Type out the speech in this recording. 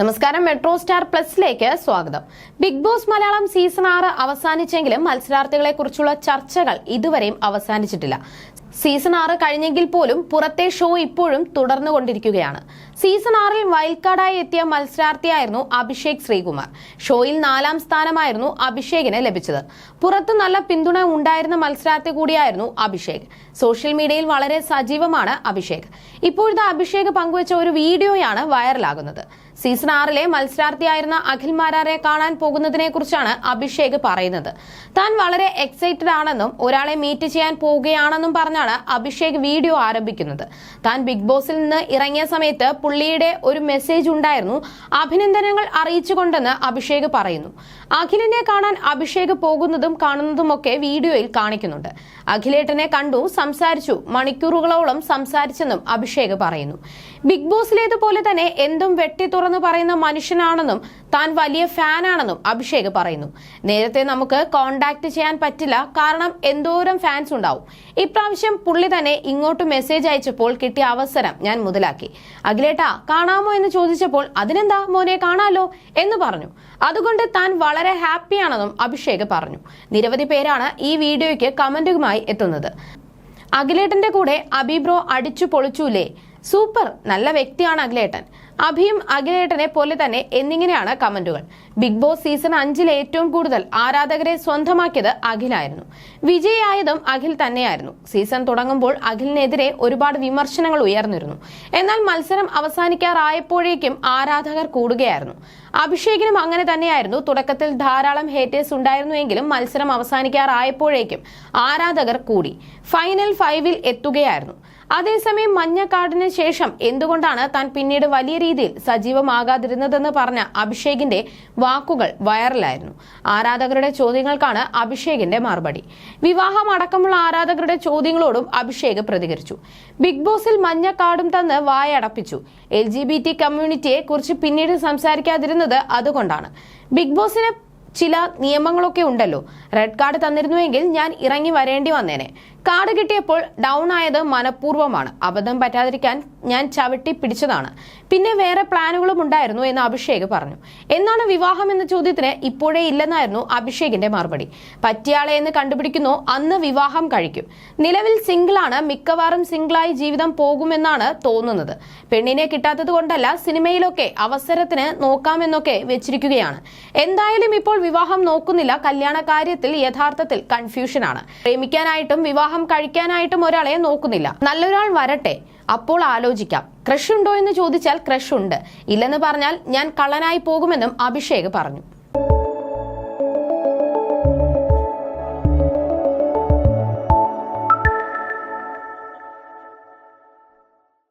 നമസ്കാരം metro star പ്ലസിലേക്ക് സ്വാഗതം. Big boss Malayalam season ആറ് അവസാനിച്ചെങ്കിലും മത്സരാർത്ഥികളെ കുറിച്ചുള്ള ചർച്ചകൾ ഇതുവരെയും അവസാനിച്ചിട്ടില്ല. സീസൺ ആറ് കഴിഞ്ഞെങ്കിൽ പോലും പുറത്തെ ഷോ ഇപ്പോഴും തുടർന്നുകൊണ്ടിരിക്കുകയാണ്. സീസൺ ആറിൽ വൈൽഡ് കാർഡായി എത്തിയ മത്സരാർത്ഥിയായിരുന്നു അഭിഷേക് ശ്രീകുമാർ. ഷോയിൽ നാലാം സ്ഥാനമായിരുന്നു അഭിഷേകിന് ലഭിച്ചത്. പുറത്ത് നല്ല പിന്തുണ ഉണ്ടായിരുന്ന മത്സരാർത്ഥി കൂടിയായിരുന്നു അഭിഷേക്. സോഷ്യൽ മീഡിയയിൽ വളരെ സജീവമാണ് അഭിഷേക്. ഇപ്പോഴത്തെ അഭിഷേക് പങ്കുവച്ച ഒരു വീഡിയോയാണ് വൈറലാകുന്നത്. സീസൺ ആറിലെ മത്സരാർത്ഥിയായിരുന്ന അഖിൽ മാരാരെ കാണാൻ പോകുന്നതിനെ കുറിച്ചാണ് അഭിഷേക് പറയുന്നത്. താൻ വളരെ എക്സൈറ്റഡ് ആണെന്നും ഒരാളെ മീറ്റ് ചെയ്യാൻ പോവുകയാണെന്നും പറഞ്ഞാണ് അഭിഷേക് വീഡിയോ ആരംഭിക്കുന്നത്. താൻ ബിഗ് ബോസിൽ നിന്ന് ഇറങ്ങിയ സമയത്ത് പുള്ളിയുടെ ഒരു മെസ്സേജ് ഉണ്ടായിരുന്നു. അഭിനന്ദനങ്ങൾ അറിയിച്ചുകൊണ്ടെന്ന് അഭിഷേക് പറയുന്നു. അഖിലിനെ കാണാൻ അഭിഷേക് പോകുന്നതും കാണുന്നതും ഒക്കെ വീഡിയോയിൽ കാണിക്കുന്നുണ്ട്. അഖിലേട്ടനെ കണ്ടു സംസാരിച്ചു മണിക്കൂറുകളോളം സംസാരിച്ചെന്നും അഭിഷേക് പറയുന്നു. ബിഗ് ബോസിലേതുപോലെ തന്നെ എന്തും വെട്ടി തുറന്നു പറയുന്ന മനുഷ്യനാണെന്നും താൻ വലിയ ഫാനാണെന്നും അഭിഷേക് പറയുന്നു. നേരത്തെ നമുക്ക് കോണ്ടാക്ട് ചെയ്യാൻ പറ്റില്ല കാരണം എന്തോരം ഫാൻസ് ഉണ്ടാവും. ഇപ്രാവശ്യം പുള്ളി തന്നെ ഇങ്ങോട്ട് മെസ്സേജ് അയച്ചപ്പോൾ കിട്ടിയ അവസരം ഞാൻ മുതലാക്കി. അഖിലേട്ടാ കാണാമോ എന്ന് ചോദിച്ചപ്പോൾ അതിനെന്താ മോനെ കാണാലോ എന്ന് പറഞ്ഞു. അതുകൊണ്ട് താൻ വളരെ ഹാപ്പിയാണെന്നും അഭിഷേക് പറഞ്ഞു. നിരവധി പേരാണ് ഈ വീഡിയോയ്ക്ക് കമന്റുമായി എത്തുന്നത്. അഖിലേട്ടന്റെ കൂടെ അബിബ്രോ അടിച്ചു പൊളിച്ചൂലേ? സൂപ്പർ നല്ല വ്യക്തിയാണ് അഖിലേട്ടൻ. അഭിയും അഖിലേട്ടനെ പോലെ തന്നെ എന്നിങ്ങനെയാണ് കമന്റുകൾ. ബിഗ് ബോസ് സീസൺ അഞ്ചിൽ ഏറ്റവും കൂടുതൽ ആരാധകരെ സ്വന്തമാക്കിയത് അഖിലായിരുന്നു. വിജയിയായതും അഖിൽ തന്നെയായിരുന്നു. സീസൺ തുടങ്ങുമ്പോൾ അഖിലിനെതിരെ ഒരുപാട് വിമർശനങ്ങൾ ഉയർന്നിരുന്നു. എന്നാൽ മത്സരം അവസാനിക്കാറായപ്പോഴേക്കും ആരാധകർ കൂടുകയായിരുന്നു. അഭിഷേകിനും അങ്ങനെ തന്നെയായിരുന്നു. തുടക്കത്തിൽ ധാരാളം ഹേറ്റേഴ്സ് ഉണ്ടായിരുന്നുവെങ്കിലും മത്സരം അവസാനിക്കാറായപ്പോഴേക്കും ആരാധകർ കൂടി. ഫൈനൽ ഫൈവിൽ എത്തുകയായിരുന്നു. അതേസമയം മഞ്ഞക്കാടിന് ശേഷം എന്തുകൊണ്ടാണ് താൻ പിന്നീട് വലിയ രീതിയിൽ സജീവമാകാതിരുന്നതെന്ന് പറഞ്ഞ അഭിഷേകിന്റെ വാക്കുകൾ വൈറലായിരുന്നു. ആരാധകരുടെ ചോദ്യങ്ങൾക്കാണ് അഭിഷേകിന്റെ മറുപടി. വിവാഹം അടക്കമുള്ള ആരാധകരുടെ ചോദ്യങ്ങളോടും അഭിഷേക് പ്രതികരിച്ചു. ബിഗ് ബോസിൽ മഞ്ഞ കാർഡും തന്ന് വായടപ്പിച്ചു. എൽ ജി ബി ടി കമ്മ്യൂണിറ്റിയെ കുറിച്ച് പിന്നീട് സംസാരിക്കാതിരുന്നത് അതുകൊണ്ടാണ്. ബിഗ് ബോസിന് ചില നിയമങ്ങളൊക്കെ ഉണ്ടല്ലോ. റെഡ് കാർഡ് തന്നിരുന്നുവെങ്കിൽ ഞാൻ ഇറങ്ങി വരേണ്ടി വന്നേനെ. കാർഡ് കിട്ടിയപ്പോൾ ഡൗൺ ആയത് മനഃപൂർവമാണ്. അബദ്ധം പറ്റാതിരിക്കാൻ ഞാൻ ചവിട്ടി പിടിച്ചതാണ്. പിന്നെ വേറെ പ്ലാനുകളും ഉണ്ടായിരുന്നു എന്ന് അഭിഷേക് പറഞ്ഞു. എന്നാണ് വിവാഹം എന്ന ചോദ്യത്തിന് ഇപ്പോഴേ ഇല്ലെന്നായിരുന്നു അഭിഷേകിന്റെ മറുപടി. പറ്റിയാളെ എന്ന് കണ്ടുപിടിക്കുന്നു അന്ന് വിവാഹം കഴിക്കും. നിലവിൽ സിംഗിളാണ് മിക്കവാറും സിംഗിളായി ജീവിതം പോകുമെന്നാണ് തോന്നുന്നത്. പെണ്ണിനെ കിട്ടാത്തത് കൊണ്ടല്ല സിനിമയിലൊക്കെ അവസരത്തിന് നോക്കാമെന്നൊക്കെ വെച്ചിരിക്കുകയാണ്. എന്തായാലും ഇപ്പോൾ വിവാഹം നോക്കുന്നില്ല. കല്യാണ കാര്യത്തിൽ യഥാർത്ഥത്തിൽ കൺഫ്യൂഷനാണ് പ്രേമിക്കാനായിട്ടും വിവാഹം കഴിക്കാനായിട്ടും ഒരാളെ നോക്കുന്നില്ല. നല്ലൊരാൾ വരട്ടെ അപ്പോൾ ആലോചിക്കാം. ക്രഷ് ഉണ്ടോ എന്ന് ചോദിച്ചാൽ ക്രഷ് ഉണ്ട് ഇല്ലെന്ന് പറഞ്ഞാൽ ഞാൻ കള്ളനായി പോകുമെന്നും അഭിഷേക് പറഞ്ഞു.